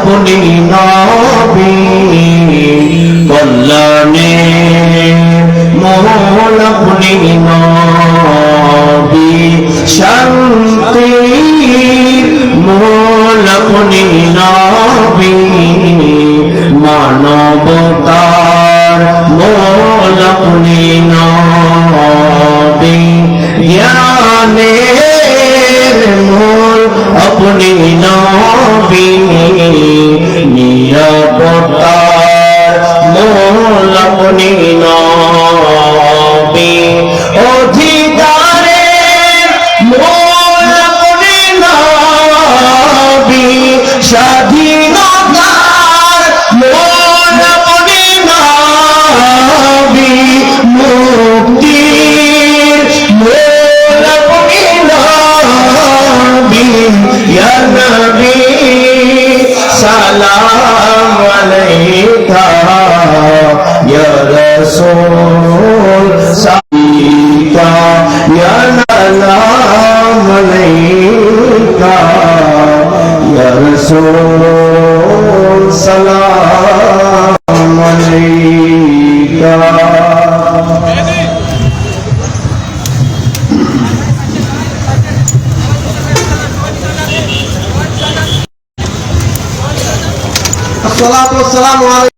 আপনি নবী। কল্যাণে মূল আপনি নবী। শান্তি মূল আপনি নবী। মানবতার মূল আপনি নবী। জ্ঞানের মূল আপনি নবী। ಮಂಗಳ سلام علیکہ یا رسول سبیتا یا سلام علیکہ یا رسول سلام علیکہ الصلاة والسلام على